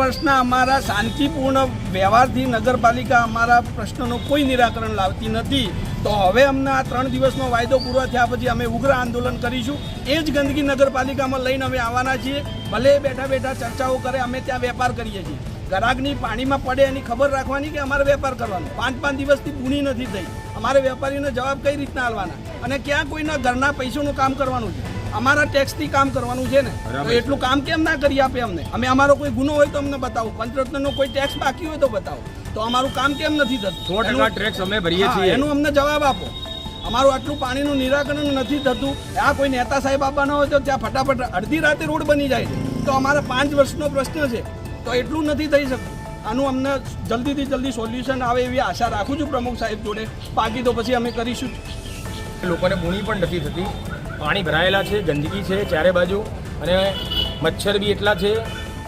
વર્ષના અમારા શાંતિપૂર્ણ વ્યવહારથી નગરપાલિકા અમારા પ્રશ્નનું કોઈ નિરાકરણ લાવતી નથી. તો હવે અમને આ ત્રણ દિવસનો વાયદો પૂરો થયા પછી અમે ઉગ્ર આંદોલન કરીશું. એ જ ગંદકી નગરપાલિકામાં લઈને અમે આવવાના છીએ. ભલે બેઠા બેઠા ચર્ચાઓ કરે, અમે ત્યાં વેપાર કરીએ છીએ. ગરાગની પાણીમાં પડે એની ખબર રાખવાની કે અમારે વેપાર કરવાનો? પાંચ પાંચ દિવસથી બૂણી નથી થઈ. અમારે વેપારીને જવાબ કઈ રીતના આલવાના અને ક્યાં કોઈના ઘરના પૈસાનું કામ કરવાનું છે? અમારા ટેક્સથી કામ કરવાનું છે ને તો એટલું કામ કેમ ના કરી આપે અમને? અમે અમારો કોઈ ગુનો હોય તો અમને બતાવો. પંચરત્નનો કોઈ ટેક્સ બાકી હોય તો બતાવો. તો અમારું કામ કેમ નથી થતું? સો ટકા ટેક્સ અમે ભરીએ છીએ. એનું અમને જવાબ આપો. અમારું આટલું પાણીનું નિરાકરણ નથી થતું. આ કોઈ નેતા સાહેબ આપવાના હોય તો ત્યાં ફટાફટ અડધી રાતે રોડ બની જાય. છે તો અમારે પાંચ વર્ષનો પ્રશ્ન છે. તો એટલું નથી થઈ શકતું. આનું અમને જલ્દીથી જલ્દી સોલ્યુશન આવે એવી આશા રાખું છું પ્રમુખ સાહેબ જોડે. બાકી તો પછી અમે કરીશું. લોકોને ભૂણી પણ નથી થતી. પાણી ભરાયેલા છે, ગંદકી છે ચારે બાજુ અને મચ્છર બી એટલા છે,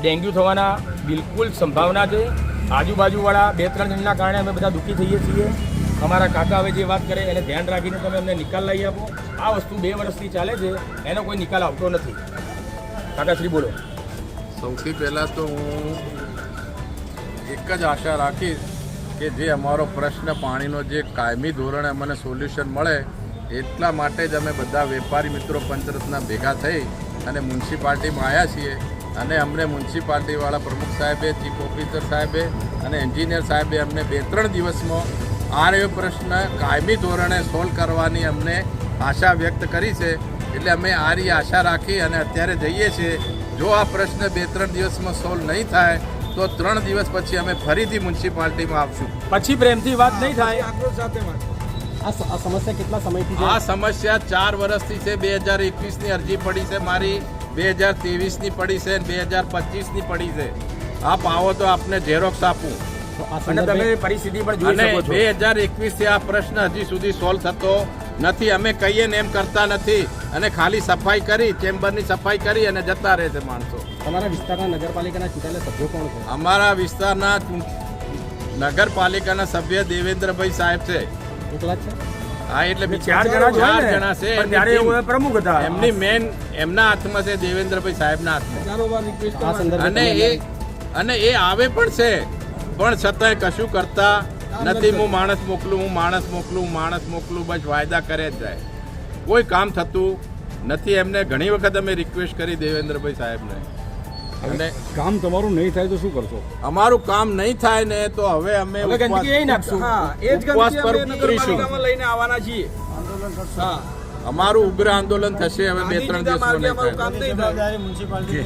ડેન્ગ્યુ થવાના બિલકુલ સંભાવના છે. આજુબાજુવાળા બે ત્રણ જણના કારણે અમે બધા દુઃખી થઈએ છીએ. અમારા કાકા હવે જે વાત કરે એને ધ્યાન રાખીને તમે અમને નિકાલ લઈ આપો. આ વસ્તુ બે વર્ષથી ચાલે છે, એનો કોઈ નિકાલ આવતો નથી. કાકાશ્રી, બોલો. સૌથી પહેલાં તો હું એક જ આશા રાખીશ કે જે અમારો પ્રશ્ન પાણીનો જે કાયમી ધોરણે અમને સોલ્યુશન મળે એટલા માટે જ અમે બધા વેપારી મિત્રો પંચરત્ના ભેગા થઈ અને મ્યુનિસિપાલિટીમાં આવ્યા છીએ. અને અમને મ્યુનિસિપાલિટીવાળા પ્રમુખ સાહેબે ચીફ ઓફિસર સાહેબે અને એન્જિનિયર સાહેબે અમને બે ત્રણ દિવસમાં આ રહ્યો પ્રશ્ન કાયમી ધોરણે સોલ્વ કરવાની અમને આશા વ્યક્ત કરી છે. એટલે અમે આ આશા રાખી અને અત્યારે જઈએ છીએ. જો આ પ્રશ્ન બે ત્રણ દિવસમાં સોલ્વ નહીં થાય તો ત્રણ દિવસ પછી અમે ફરીથી મ્યુનિસિપાલિટીમાં આવશું. પછી પ્રેમથી વાત નહીં થાય. આક્રોશ સાથે વાત. આ સમસ્યા કેટલા સમયથી આ સમસ્યા ચાર વર્ષથી છે. બે હજાર એકવીસની અરજી પડી છે મારી બે હજાર ત્રેવીસની પડી છે બે હજાર પચીસની પડી છે. આપ આવો તો આપને ઝેરોક્સ આપું. અને તમે પરિસ્થિતિ પણ જોઈ અને શકો બે છો હજાર એકવીસથી આ પ્રશ્ન હજી સુધી સોલ્વ થતો નથી. અમે કહીએ ને એમ કરતા નથી. અને ખાલી સફાઈ કરી ચેમ્બરની સફાઈ કરી અને જતા રહે છે માણસો. તમારા વિસ્તારના નગરપાલિકાના ચૂંટાયેલા સભ્યો કોણ છે? અમારા વિસ્તારના નગરપાલિકાના સભ્ય દેવેન્દ્રભાઈ સાહેબ છે. એકલા છે? હા એટલે ચાર જણા ચાર જણા છે ત્યારે પ્રમુખ હતા. એમની મેન એમના હાથમાં છે દેવેન્દ્રભાઈ સાહેબના હાથમાં. ચારોબાર રિક્વેસ્ટ આ સંદર્ભે અને એ અને એ આવે પણ છે પણ છતાંય કશું કરતા નથી. હું માણસ મોકલું હું માણસ મોકલું માણસ મોકલું બસ વાયદા કરે જ જાય. કોઈ કામ થતું નથી. એમને ઘણી વખત અમે રિક્વેસ્ટ કરી દેવેન્દ્રભાઈ સાહેબને. અને કામ તમારું નહીં થાય તો શું કરશો? અમારું કામ નહીં થાય ને તો હવે અમે ગંદકી અહીં નાખશું. હા એ જ ગંદકી અમે લઈને આવવાના છીએ. હા અમારું ઉગ્ર આંદોલન થશે હવે બે ત્રણ કામ નહીં થાય.